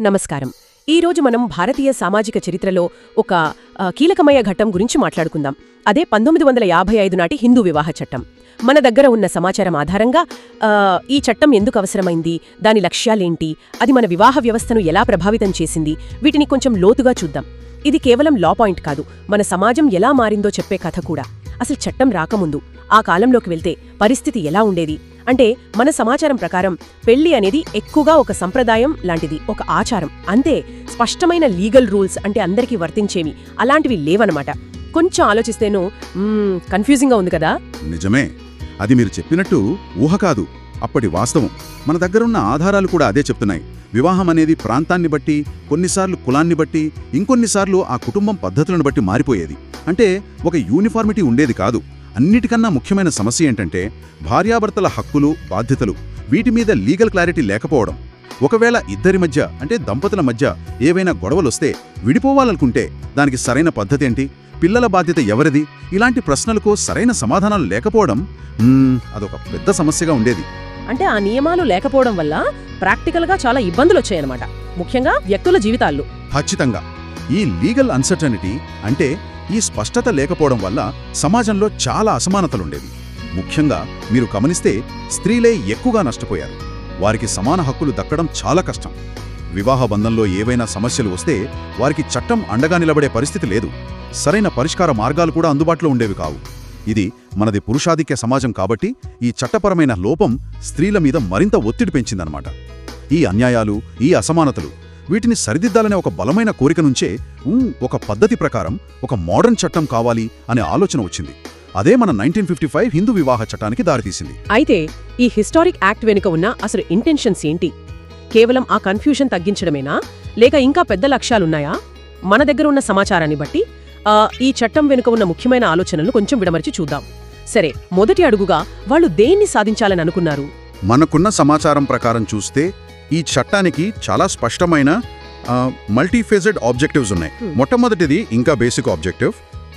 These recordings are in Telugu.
నమస్కారం. ఈరోజు మనం భారతీయ సామాజిక చరిత్రలో ఒక కీలకమయ కీలకమైన ఘట్టం గురించి మాట్లాడుకుందాం. అదే పంతొమ్మిది వందల యాభై ఐదు నాటి హిందూ వివాహ చట్టం. మన దగ్గర ఉన్న సమాచారం ఆధారంగా ఈ చట్టం ఎందుకు అవసరమైంది? దాని లక్ష్యాలేంటి? అది మన వివాహ వ్యవస్థను ఎలా ప్రభావితం చేసింది? వీటిని కొంచెం లోతుగా చూద్దాం. ఇది కేవలం లా పాయింట్ కాదు. మన సమాజం ఎలా మారిందో చెప్పే కథ కూడా. అసలు చట్టం రాకముందు ఆ కాలంలోకి వెళ్తే పరిస్థితి ఎలా ఉండేది? అంటే మన సమాచారం ప్రకారం పెళ్ళి అనేది ఎక్కువగా ఒక సంప్రదాయం లాంటిది ఒక ఆచారం. అంతే స్పష్టమైన లీగల్ రూల్స్ అంటే అందరికీ వర్తించేవి అలాంటివి లేవన్నమాట కొంచెం ఆలోచిస్తేనూ కన్ఫ్యూజింగ్గా ఉంది కదా? నిజమే. అది మీరు చెప్పినట్టు ఊహ కాదు అప్పటి వాస్తవం. మన దగ్గరున్న ఆధారాలు కూడా అదే చెప్తున్నాయి. వివాహం అనేది ప్రాంతాన్ని బట్టి కొన్నిసార్లు కులాన్ని బట్టి ఇంకొన్నిసార్లు ఆ కుటుంబం పద్ధతులను బట్టి మారిపోయేది. అంటే ఒక యూనిఫార్మిటీ ఉండేది కాదు. అన్నిటికన్నా ముఖ్యమైన సమస్య ఏంటంటే భార్యాభర్తల హక్కులు బాధ్యతలు వీటి మీద లీగల్ క్లారిటీ లేకపోవడం. ఒకవేళ ఇద్దరి మధ్య అంటే దంపతుల మధ్య ఏవైనా గొడవలొస్తే విడిపోవాలనుకుంటే దానికి సరైన పద్ధతి ఏంటి? పిల్లల బాధ్యత ఎవరిది? ఇలాంటి ప్రశ్నలకు సరైన సమాధానాలు లేకపోవడం అదొక పెద్ద సమస్యగా ఉండేది. అంటే ఆ నియమాలు లేకపోవడం వల్ల ప్రాక్టికల్గా చాలా ఇబ్బందులు వచ్చాయన్నమాట ముఖ్యంగా వ్యక్తుల జీవితాల్లో. ఖచ్చితంగా. ఈ లీగల్ అన్సర్టనిటీ అంటే ఈ స్పష్టత లేకపోవడం వల్ల సమాజంలో చాలా అసమానతలుండేవి. ముఖ్యంగా మీరు గమనిస్తే స్త్రీలే ఎక్కువగా నష్టపోయారు. వారికి సమాన హక్కులు దక్కడం చాలా కష్టం. వివాహ బంధంలో ఏవైనా సమస్యలు వస్తే వారికి చట్టం అండగా నిలబడే పరిస్థితి లేదు. సరైన పరిష్కార మార్గాలు కూడా అందుబాటులో ఉండేవి కావు. ఇది మనది పురుషాధిక్య సమాజం కాబట్టి ఈ చట్టపరమైన లోపం స్త్రీల మీద మరింత ఒత్తిడి పెంచిందన్నమాట. ఈ అన్యాయాలు ఈ అసమానతలు వీటిని సరిదిద్దాలనే ఒక బలమైన కోరిక నుంచే ఒక పద్ధతి ప్రకారం ఒక మోడర్న్ చట్టం కావాలి అనే ఆలోచన వచ్చింది. అదే మన నైన్టీన్ ఫిఫ్టీ ఫైవ్ హిందూ వివాహ చట్టానికి దారితీసింది. అయితే ఈ హిస్టారిక్ యాక్ట్ వెనుక ఉన్న అసలు ఇంటెన్షన్స్ ఏంటి? కేవలం ఆ కన్ఫ్యూషన్ తగ్గించడమేనా? లేక ఇంకా పెద్ద లక్ష్యాలున్నాయా? మన దగ్గర ఉన్న సమాచారాన్ని బట్టి ఆ, ఈ చట్టం వెనుక ఉన్న ముఖ్యమైన ఆలోచనలను కొంచెం విడమర్చి చూద్దాం. సరే మొదటి అడుగుగా వాళ్ళు దేన్ని సాధించాలని అనుకున్నారు? మనకున్న సమాచారం ప్రకారం చూస్తే ఈ చట్టానికి చాలా స్పష్టమైన మల్టీఫేజెడ్ ఆబ్జెక్టివ్స్ ఉన్నాయి. Hmm. మొట్టమొదటిది ఇంకా బేసిక్ ఆబ్జెక్టివ్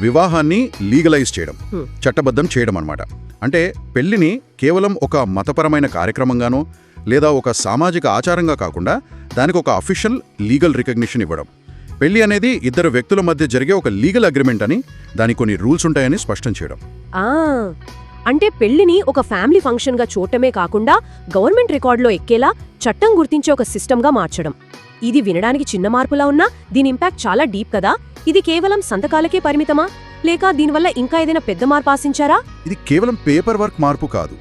వివాహాన్ని లీగలైజ్ చేయడం. Hmm. చట్టబద్ధం చేయడం అన్నమాట. అంటే పెళ్ళిని కేవలం ఒక మతపరమైన కార్యక్రమంగానో లేదా ఒక సామాజిక ఆచారంగా కాకుండా దానికి ఒక అఫీషియల్ లీగల్ రికగ్నిషన్ ఇవ్వడం. పెళ్ళి అనేది ఇద్దరు వ్యక్తుల మధ్య జరిగే ఒక లీగల్ అగ్రిమెంట్ అని దానికి కొన్ని రూల్స్ ఉంటాయని స్పష్టం చేయడం. అంటే పెళ్ళిని ఒక ఫ్యామిలీ ఫంక్షన్గా చూడటమే కాకుండా గవర్నమెంట్ రికార్డులో ఎక్కేలా చట్టం గుర్తించే ఒక సిస్టంగా మార్చడం. ఇది వినడానికి చిన్న మార్పులా ఉన్నా దీని ఇంపాక్ట్ చాలా డీప్ కదా? ఇది కేవలం సంతకాలకే పరిమితమా? లేక దీనివల్ల ఇంకా ఏదైనా పెద్ద మార్పు ఆశించారా? ఇది కేవలం పేపర్ వర్క్ మార్పు కాదు.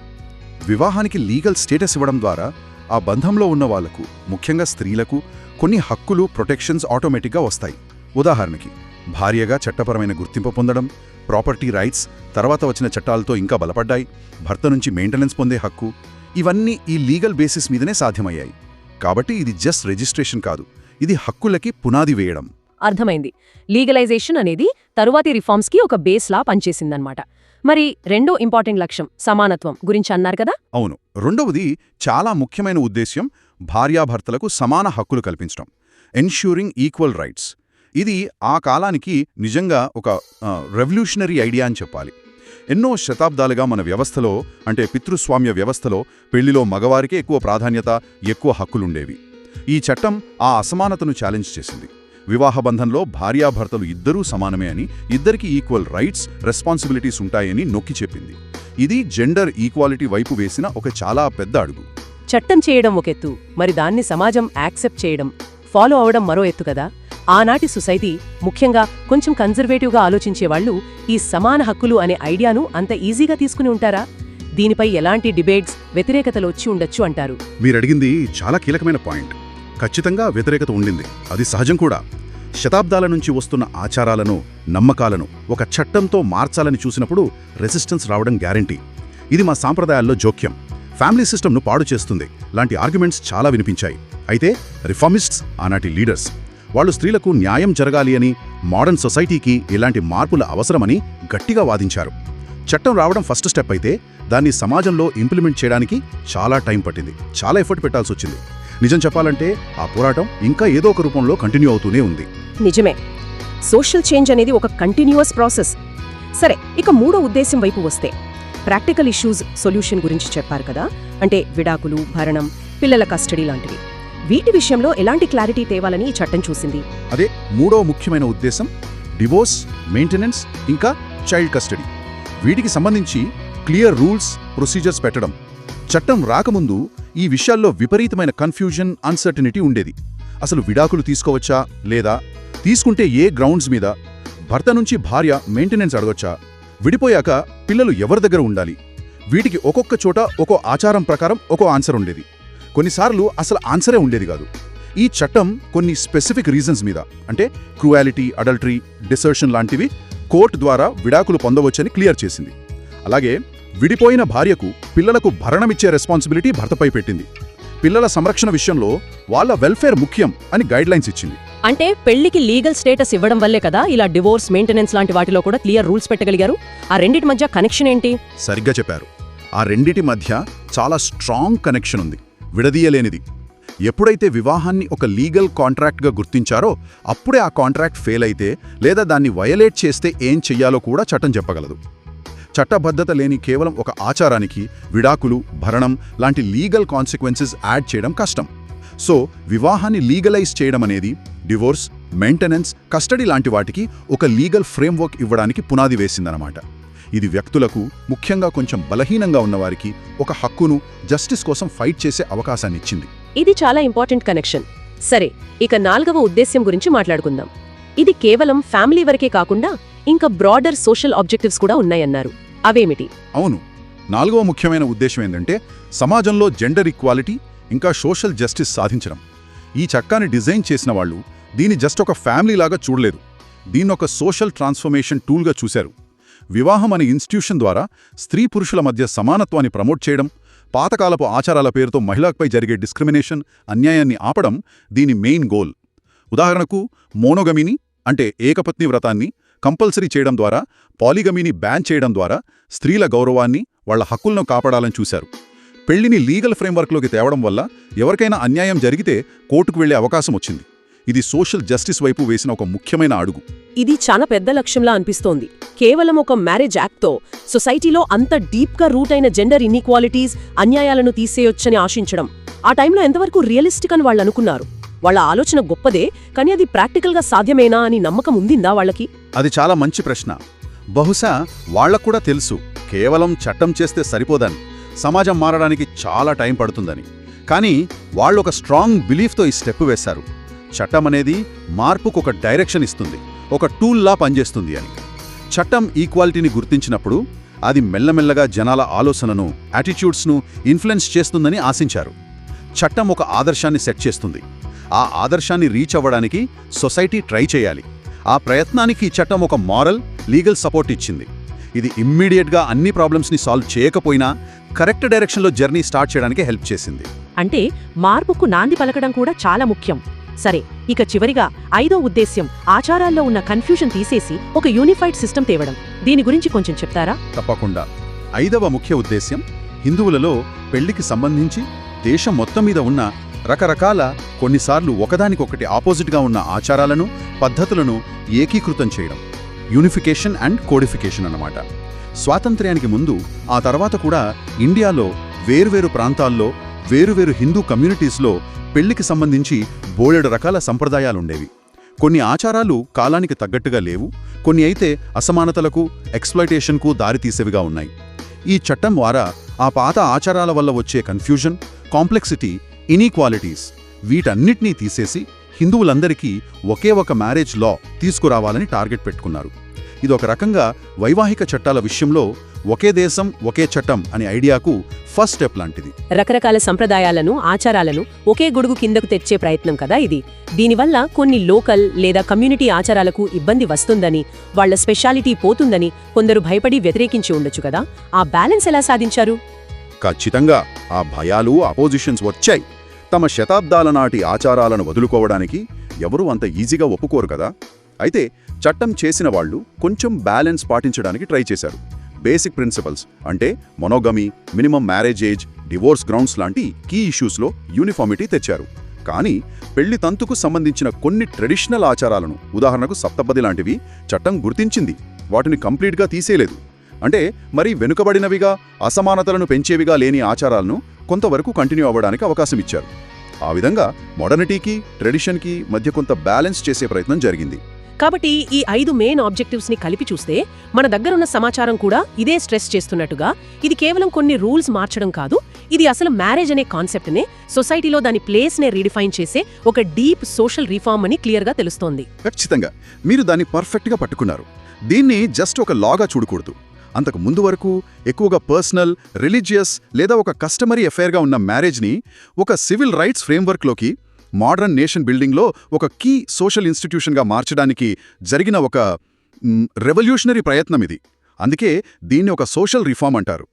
వివాహానికి లీగల్ స్టేటస్ ఇవ్వడం ద్వారా ఆ బంధంలో ఉన్న వాళ్ళకు ముఖ్యంగా స్త్రీలకు కొన్ని హక్కులు ప్రొటెక్షన్స్ ఆటోమేటిక్గా వస్తాయి. ఉదాహరణకి భార్యగా చట్టపరమైన గుర్తింపు పొందడం ప్రాపర్టీ రైట్స్ తర్వాత వచ్చిన చట్టాలతో ఇంకా బలపడ్డాయి. భర్త నుంచి మెయింటెనెన్స్ పొందే హక్కు. ఇవన్నీ ఈ లీగల్ బేసిస్ మీదనే సాధ్యమయ్యాయి. కాబట్టి ఇది జస్ట్ రిజిస్ట్రేషన్ కాదు. ఇది హక్కులకి పునాది వేయడం. అర్థమైంది. లీగలైజేషన్ అనేది తరువాతి రిఫార్మ్స్కి ఒక బేస్లా పనిచేసిందన్నమాట. మరి రెండో ఇంపార్టెంట్ లక్ష్యం సమానత్వం గురించి అన్నారు కదా? అవును. రెండవది చాలా ముఖ్యమైన ఉద్దేశ్యం భార్యాభర్తలకు సమాన హక్కులు కల్పించడం. Ensuring equal rights. ఇది ఆ కాలానికి నిజంగా ఒక రెవల్యూషనరీ ఐడియా అని చెప్పాలి. ఎన్నో శతాబ్దాలుగా మన వ్యవస్థలో అంటే పితృస్వామ్య వ్యవస్థలో పెళ్ళిలో మగవారికే ఎక్కువ ప్రాధాన్యత ఎక్కువ హక్కులుండేవి. ఈ చట్టం ఆ అసమానతను ఛాలెంజ్ చేసింది. వివాహ బంధంలో భార్యాభర్తలు ఇద్దరూ సమానమే అని ఇద్దరికి ఈక్వల్ రైట్స్ రెస్పాన్సిబిలిటీస్ ఉంటాయని నొక్కి చెప్పింది. ఇది జెండర్ ఈక్వాలిటీ వైపు వేసిన ఒక చాలా పెద్ద అడుగు. చట్టం చేయడం ఒక ఎత్తు మరి దాన్ని సమాజం యాక్సెప్ట్ చేయడం ఫాలో అవడం మరో ఎత్తు కదా? ఆనాటి సొసైటీ ముఖ్యంగా కొంచెం కన్జర్వేటివ్గా ఆలోచించేవాళ్ళు ఈ సమాన హక్కులు అనే ఐడియాను అంత ఈజీగా తీసుకుని ఉంటారా? దీనిపై ఎలాంటి డిబేట్స్ వ్యతిరేకతలు వచ్చి ఉండొచ్చు అంటారు. మీరడిగింది చాలా కీలకమైన పాయింట్. ఖచ్చితంగా వ్యతిరేకత ఉండింది. అది సహజం కూడా. శతాబ్దాల నుంచి వస్తున్న ఆచారాలను నమ్మకాలను ఒక చట్టంతో మార్చాలని చూసినప్పుడు రెసిస్టెన్స్ రావడం గ్యారంటీ. ఇది మా సాంప్రదాయాల్లో జోక్యం. ఫ్యామిలీ సిస్టమ్ను పాడు చేస్తుంది. లాంటి ఆర్గ్యుమెంట్స్ చాలా వినిపించాయి. అయితే రిఫార్మిస్ట్స్ ఆనాటి లీడర్స్ వాళ్ళు స్త్రీలకు న్యాయం జరగాలి అని మోడర్న్ సొసైటీకి ఇలాంటి మార్పుల అవసరమని గట్టిగా వాదించారు. చట్టం రావడం ఫస్ట్ స్టెప్ అయితే దాన్ని సమాజంలో ఇంప్లిమెంట్ చేయడానికి చాలా టైం పట్టింది. చాలా ఎఫర్ట్ పెట్టాల్సి వచ్చింది. నిజం చెప్పాలంటే ఆ పోరాటం ఇంకా ఏదో ఒక రూపంలో కంటిన్యూ అవుతూనే ఉంది. నిజమే. సోషల్ చేంజ్ అనేది ఒక కంటిన్యూస్ ప్రాసెస్. సరే ఇక మూడో ఉద్దేశం వైపు వస్తే. ప్రాక్టికల్ ఇష్యూస్ సొల్యూషన్ గురించి చెప్పారు కదా? అంటే విడాకులు భరణం పిల్లల కస్టడీ లాంటివి. వీటి విషయంలో ఎలాంటి క్లారిటీ తేవాలని ఈ చట్టం చూసింది. అదే మూడో ముఖ్యమైన ఉద్దేశం డివోర్స్ మెయింటెనెన్స్ ఇంకా చైల్డ్ కస్టడీ. వీటికి సంబంధించి క్లియర్ రూల్స్ ప్రొసీజర్స్ పెట్టడం. చట్టం రాకముందు ఈ విషయాల్లో విపరీతమైన కన్ఫ్యూజన్ అన్సర్టనిటీ ఉండేది. అసలు విడాకులు తీసుకోవచ్చా లేదా? తీసుకుంటే ఏ గ్రౌండ్స్ మీద? భర్త నుంచి భార్య మెయింటెనెన్స్ అడగొచ్చా? విడిపోయాక పిల్లలు ఎవరి దగ్గర ఉండాలి? వీటికి ఒక్కొక్క చోట ఒక్కో ఆచారం ప్రకారం ఒక్కో ఆన్సర్ ఉండేది. కొన్నిసార్లు అసలు ఆన్సరే ఉండేది కాదు. ఈ చట్టం కొన్ని స్పెసిఫిక్ రీజన్స్ మీద అంటే క్రూయాలిటీ అడల్టరీ డిసర్షన్ లాంటివి కోర్టు ద్వారా విడాకులు పొందవచ్చని క్లియర్ చేసింది. అలాగే విడిపోయిన భార్యకు పిల్లలకు భరణమిచ్చే రెస్పాన్సిబిలిటీ భర్తపై పెట్టింది. పిల్లల సంరక్షణ విషయంలో వాళ్ళ వెల్ఫేర్ ముఖ్యం అని గైడ్లైన్స్ ఇచ్చింది. అంటే పెళ్ళికి లీగల్ స్టేటస్ ఇవ్వడం వల్లే కదా ఇలా డివోర్స్ మెయింటెనెన్స్ లాంటి వాటిలో కూడా క్లియర్ రూల్స్ పెట్టగలిగారు? ఆ రెండిటి మధ్య కనెక్షన్ ఏంటి? సరిగ్గా చెప్పారు. ఆ రెండిటి మధ్య చాలా స్ట్రాంగ్ కనెక్షన్ ఉంది. విడదీయలేనిది. ఎప్పుడైతే వివాహాన్ని ఒక లీగల్ కాంట్రాక్ట్గా గుర్తించారో అప్పుడే ఆ కాంట్రాక్ట్ ఫెయిల్ అయితే లేదా దాన్ని వయలేట్ చేస్తే ఏం చెయ్యాలో కూడా చట్టం చెప్పగలదు. చట్టబద్ధత లేని కేవలం ఒక ఆచారానికి విడాకులు భరణం లాంటి లీగల్ కాన్సిక్వెన్సెస్ యాడ్ చేయడం కష్టం. సో వివాహాన్ని లీగలైజ్ చేయడం అనేది డివోర్స్ మెయింటెనెన్స్ కస్టడీ లాంటి వాటికి ఒక లీగల్ ఫ్రేమ్వర్క్ ఇవ్వడానికి పునాది వేసిందనమాట ఇది వ్యక్తులకు ముఖ్యంగా కొంచెం బలహీనంగా ఉన్నవారికి ఒక హక్కును జస్టిస్ కోసం ఫైట్ చేసే అవకాశాన్ని ఇచ్చింది. ఇది చాలా ఇంపార్టెంట్ కనెక్షన్. సరే ఇక నాల్గవ ఉద్దేశ్యం గురించి మాట్లాడుకుందాం. ఇది కేవలం ఫ్యామిలీ వరకే కాకుండా ఇంకా బ్రాడర్ సోషల్ ఆబ్జెక్టివ్స్ కూడా ఉన్నాయన్నారు. అవేమిటి? అవును నాలుగవ ముఖ్యమైన ఉద్దేశం ఏంటంటే సమాజంలో జెండర్ ఈక్వాలిటీ ఇంకా సోషల్ జస్టిస్ సాధించడం. ఈ చట్టాన్ని డిజైన్ చేసిన వాళ్ళు దీన్ని జస్ట్ ఒక ఫ్యామిలీ లాగా చూడలేదు. దీన్ని ఒక సోషల్ ట్రాన్స్ఫర్మేషన్ టూల్గా చూశారు. వివాహం అనే ఇన్స్టిట్యూషన్ ద్వారా స్త్రీ పురుషుల మధ్య సమానత్వాన్ని ప్రమోట్ చేయడం పాతకాలపు ఆచారాల పేరుతో మహిళలపై జరిగే డిస్క్రిమినేషన్ అన్యాయాన్ని ఆపడం దీని మెయిన్ గోల్. ఉదాహరణకు మోనోగమిని అంటే ఏకపత్ని వ్రతాన్ని కంపల్సరీ చేయడం ద్వారా పాలిగమీని బ్యాన్ చేయడం ద్వారా స్త్రీల గౌరవాన్ని వాళ్ళ హక్కులను కాపాడాలని చూశారు. పెళ్ళిని లీగల్ ఫ్రేమ్వర్క్లోకి తేవడం వల్ల ఎవరికైనా అన్యాయం జరిగితే కోర్టుకు వెళ్ళే అవకాశం వచ్చింది. ఇది సోషల్ జస్టిస్ వైపు వేసిన ఒక ముఖ్యమైన అడుగు. ఇది చాలా పెద్ద లక్ష్యంలా అనిపిస్తోంది. కేవలం ఒక మ్యారేజ్ యాక్ట్తో సొసైటీలో అంత డీప్గా రూట్ అయిన జెండర్ ఇన్ఈక్వాలిటీస్ అన్యాయాలను తీసేయొచ్చని ఆశించడం. ఆ టైంలో ఎంతవరకు రియలిస్టిక్ అని వాళ్ళు అనుకున్నారు? వాళ్ళ ఆలోచన గొప్పదే కానీ అది ప్రాక్టికల్గా సాధ్యమేనా అని నమ్మకం ఉందిందా వాళ్ళకి? అది చాలా మంచి ప్రశ్న. బహుశా కూడా తెలుసు కేవలం చట్టం చేస్తే సరిపోదని సమాజం మారడానికి చాలా టైం పడుతుందని. కానీ వాళ్ళు ఒక స్ట్రాంగ్ బిలీఫ్తో ఈ స్టెప్ వేశారు. చట్టం అనేది మార్పుకు ఒక డైరెక్షన్ ఇస్తుంది ఒక టూల్లా పనిచేస్తుంది అని. చట్టం ఈక్వాలిటీని గుర్తించినప్పుడు అది మెల్లమెల్లగా జనాల ఆలోచనను యాటిట్యూడ్స్ను ఇన్ఫ్లుయెన్స్ చేస్తుందని ఆశించారు. చట్టం ఒక ఆదర్శాన్ని సెట్ చేస్తుంది. ఆ ఆదర్శాన్ని రీచ్ అవ్వడానికి సొసైటీ ట్రై చేయాలి. ఆ ప్రయత్నానికి ఈ చట్టం ఒక మారల్ లీగల్ సపోర్ట్ ఇచ్చింది. ఇది ఇమ్మీడియట్గా అన్ని ప్రాబ్లమ్స్ని సాల్వ్ చేయకపోయినా కరెక్ట్ డైరెక్షన్లో జర్నీ స్టార్ట్ చేయడానికి హెల్ప్ చేసింది. అంటే మార్పుకు నాంది పలకడం కూడా చాలా ముఖ్యం. సరే ఇక చివరిగా ఐదో ఉద్దేశ్యం ఆచారాల్లో ఉన్న కన్ఫ్యూజన్ తీసేసి ఒక యూనిఫైడ్ సిస్టమ్ తేవడం. దీని గురించి కొంచెం చెప్తారా? తప్పకుండా. ఐదవ ముఖ్య ఉద్దేశ్యం హిందువులలో పెళ్ళికి సంబంధించి దేశం మొత్తం మీద ఉన్న రకరకాల కొన్నిసార్లు ఒకదానికొకటి ఆపోజిట్గా ఉన్న ఆచారాలను పద్ధతులను ఏకీకృతం చేయడం. యూనిఫికేషన్ అండ్ కోడిఫికేషన్ అన్నమాట. స్వాతంత్ర్యానికి ముందు ఆ తర్వాత కూడా ఇండియాలో వేర్వేరు ప్రాంతాల్లో వేరువేరు హిందూ కమ్యూనిటీస్లో పెళ్ళికి సంబంధించి బోలెడు రకాల సంప్రదాయాలుండేవి. కొన్ని ఆచారాలు కాలానికి తగ్గట్టుగా లేవు కొన్ని అయితే అసమానతలకు ఎక్స్ప్లైటేషన్కు దారితీసేవిగా ఉన్నాయి. ఈ చట్టం ద్వారా ఆ పాత ఆచారాల వల్ల వచ్చే కన్ఫ్యూజన్ కాంప్లెక్సిటీ ఇనీక్వాలిటీస్ వీటన్నిటినీ తీసేసి హిందువులందరికీ ఒకే ఒక మ్యారేజ్ లా తీసుకురావాలని టార్గెట్ పెట్టుకున్నారు. ఇది ఒక రకంగా వైవాహిక చట్టాల విషయంలో ఒకే దేశం ఒకే చట్టం అనే ఐడియాకు ఫస్ట్ స్టెప్ లాంటిది. రకరకాల సంప్రదాయాలను ఆచారాలను ఒకే గొడుగు కిందకు తెచ్చే ప్రయత్నం కదా ఇది. దీనివల్ల కొన్ని లోకల్ లేదా కమ్యూనిటీ ఆచారాలకు ఇబ్బంది వస్తుందని వాళ్ళ స్పెషాలిటీ పోతుందని కొందరు భయపడి వ్యతిరేకించి ఉండొచ్చు కదా. ఆ బ్యాలెన్స్ ఎలా సాధించారు? ఖచ్చితంగా ఆ భయాలు అపోజిషన్స్ వచ్చాయి. తమ శతాబ్దాల నాటి ఆచారాలను వదులుకోవడానికి ఎవరూ అంత ఈజీగా ఒప్పుకోరు కదా. అయితే చట్టం చేసిన వాళ్ళు కొంచెం బ్యాలెన్స్ పాటించడానికి ట్రై చేశారు. బేసిక్ ప్రిన్సిపల్స్ అంటే monogamy minimum marriage age divorce grounds లాంటి కీ ఇష్యూస్లో యూనిఫామిటీ తెచ్చారు. కానీ పెళ్ళి తంతుకు సంబంధించిన కొన్ని ట్రెడిషనల్ ఆచారాలను ఉదాహరణకు సప్తపది లాంటివి చట్టం గుర్తించింది. వాటిని కంప్లీట్గా తీసేయలేదు. అంటే మరి వెనుకబడినవిగా అసమానతలను పెంచేవిగా లేని ఆచారాలను కొంతవరకు కంటిన్యూ అవ్వడానికి అవకాశం ఇచ్చారు. ఆ విధంగా మోడర్నిటీకి ట్రెడిషన్కి మధ్య కొంత బ్యాలెన్స్ చేసే ప్రయత్నం జరిగింది. కాబట్టి ఈ ఐదు మెయిన్ ఆబ్జెక్టివ్స్ని కలిపి చూస్తే మన దగ్గరున్న సమాచారం కూడా ఇదే స్ట్రెస్ చేస్తున్నట్టుగా ఇది కేవలం కొన్ని రూల్స్ మార్చడం కాదు ఇది అసలు మ్యారేజ్ అనే కాన్సెప్ట్ నే సొసైటీలో దాని ప్లేస్ నే రీడిఫైన్ చేసే ఒక డీప్ సోషల్ రిఫార్మ్ అని క్లియర్గా తెలుస్తోంది. ఖచ్చితంగా. మీరు దాన్ని పర్ఫెక్ట్గా పట్టుకున్నారు. దీన్ని జస్ట్ ఒక లాగా చూడకూడదు. అంతకు ముందు వరకు ఎక్కువగా పర్సనల్ రిలీజియస్ లేదా ఒక కస్టమరీ అఫైర్గా ఉన్న మ్యారేజ్ని ఒక సివిల్ రైట్స్ ఫ్రేమ్వర్క్లోకి మోడర్న్ నేషన్ బిల్డింగ్లో ఒక కీ సోషల్ ఇన్స్టిట్యూషన్గా మార్చడానికి జరిగిన ఒక రెవల్యూషనరీ ప్రయత్నం ఇది. అందుకే దీన్ని ఒక సోషల్ రిఫార్మ్ అంటారు.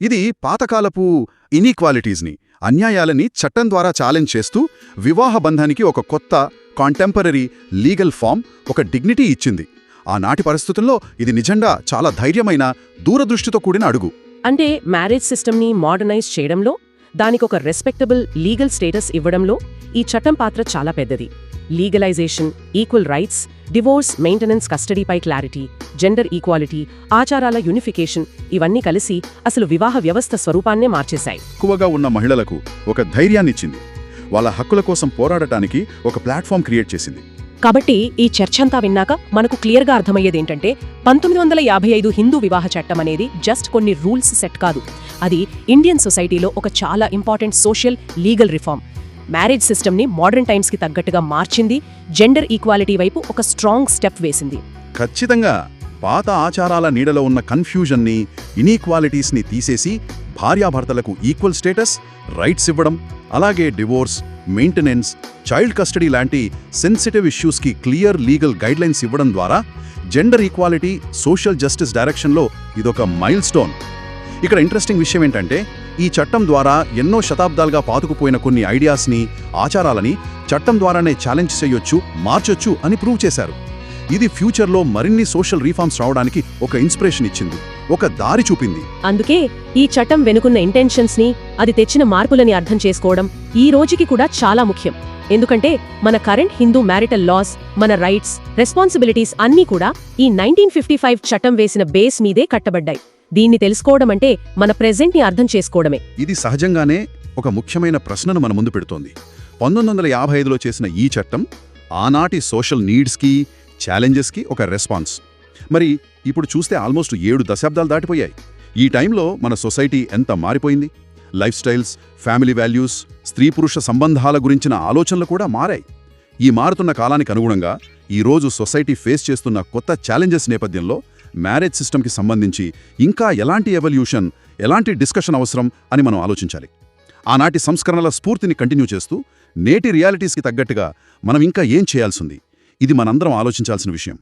ఇది పాతకాలపు ఇనీక్వాలిటీస్ని అన్యాయాలని చట్టం ద్వారా ఛాలెంజ్ చేస్తూ వివాహ బంధానికి ఒక కొత్త కాంటెంపరీ లీగల్ ఫామ్ ఒక డిగ్నిటీ ఇచ్చింది. ఆనాటి పరిస్థితుల్లో ఇది నిజంగా చాలా ధైర్యమైన దూరదృష్టితో కూడిన అడుగు. అంటే మ్యారేజ్ సిస్టమ్ని మోడర్నైజ్ చేయడంలో దానికి ఒక రెస్పెక్టబుల్ లీగల్ స్టేటస్ ఇవ్వడంలో ఈ చట్టం పాత్ర చాలా పెద్దది. Legalization equal rights divorce maintenance కస్టడీపై clarity gender equality ఆచారాల యూనిఫికేషన్ ఇవన్నీ కలిసి అసలు వివాహ వ్యవస్థ స్వరూపాన్నే మార్చేశాయి. ఎక్కువగా ఉన్న మహిళలకు ఒక ధైర్యాన్నిచ్చింది. వాళ్ళ హక్కుల కోసం పోరాడటానికి ఒక ప్లాట్ఫామ్ క్రియేట్ చేసింది. కాబట్టి ఈ చర్చంతా విన్నాక మనకు క్లియర్గా అర్థమయ్యేది ఏంటంటే పంతొమ్మిది వందల యాభై ఐదు హిందూ వివాహ చట్టం అనేది జస్ట్ కొన్ని రూల్స్ సెట్ కాదు. అది ఇండియన్ సొసైటీలో ఒక చాలా important social legal reform. Marriage సిస్టమ్ని మోడర్న్ టైమ్స్కి తగ్గట్టుగా మార్చింది జెండర్ ఈక్వాలిటీ వైపు ఒక స్ట్రాంగ్ స్టెప్ వేసింది. ఖచ్చితంగా పాత ఆచారాల నీడలో ఉన్న కన్ఫ్యూజన్ని ఇనీక్వాలిటీస్ని తీసేసి భార్యాభర్తలకు ఈక్వల్ స్టేటస్ రైట్స్ ఇవ్వడం అలాగే డివోర్స్ మెయింటెనెన్స్ చైల్డ్ కస్టడీ లాంటి సెన్సిటివ్ ఇష్యూస్కి క్లియర్ లీగల్ గైడ్లైన్స్ ఇవ్వడం ద్వారా జెండర్ ఈక్వాలిటీ సోషల్ జస్టిస్ డైరెక్షన్లో ఇదొక మైల్ స్టోన్ ఇక్కడ ఇంట్రెస్టింగ్ విషయం ఏంటంటే ఈ చట్టం ద్వారా ఎన్నో శతాబ్దాలుగా పాతుకుపోయిన కొన్ని ఐడియాస్ని ఆచారాలని చట్టం ద్వారానే ఛాలెంజ్ చేయొచ్చు మార్చొచ్చు అని ప్రూవ్ చేశారు. ఇది ఫ్యూచర్లో మరిన్ని సోషల్ రీఫార్మ్స్ రావడానికి ఒక ఇన్స్పిరేషన్ ఇచ్చింది ఒక దారి చూపింది. అందుకే ఈ చట్టం వెనుకున్న ఇంటెన్షన్స్ని అది తెచ్చిన మార్పులని అర్థం చేసుకోవడం ఈ రోజుకి కూడా చాలా ముఖ్యం. ఎందుకంటే మన కరెంట్ హిందూ మ్యారిటల్ లాస్ మన రైట్స్ రెస్పాన్సిబిలిటీస్ అన్నీ కూడా ఈ నైన్టీన్ ఫిఫ్టీ ఫైవ్ చట్టం వేసిన బేస్ మీదే కట్టబడ్డాయి. దీన్ని తెలుసుకోవడం అంటే మన ప్రెజెంట్ని అర్థం చేసుకోవడమే. ఇది సహజంగానే ఒక ముఖ్యమైన ప్రశ్నను మన ముందు పెడుతోంది. పంతొమ్మిది వందల యాభై ఐదులో చేసిన ఈ చట్టం ఆనాటి సోషల్ నీడ్స్కి ఛాలెంజెస్కి ఒక రెస్పాన్స్ మరి ఇప్పుడు చూస్తే ఆల్మోస్ట్ ఏడు దశాబ్దాలు దాటిపోయాయి. ఈ టైంలో మన సొసైటీ ఎంత మారిపోయింది? లైఫ్ స్టైల్స్ ఫ్యామిలీ వాల్యూస్ స్త్రీ పురుష సంబంధాల గురించిన ఆలోచనలు కూడా మారాయి. ఈ మారుతున్న కాలానికి అనుగుణంగా ఈరోజు సొసైటీ ఫేస్ చేస్తున్న కొత్త ఛాలెంజెస్ నేపథ్యంలో మ్యారేజ్ సిస్టమ్కి సంబంధించి ఇంకా ఎలాంటి ఎవల్యూషన్ ఎలాంటి డిస్కషన్ అవసరం అని మనం ఆలోచించాలి. ఆనాటి సంస్కరణల స్ఫూర్తిని కంటిన్యూ చేస్తూ నేటి రియాలిటీస్కి తగ్గట్టుగా మనం ఇంకా ఏం చేయాల్సింది ఇది మనందరం ఆలోచించాల్సిన విషయం.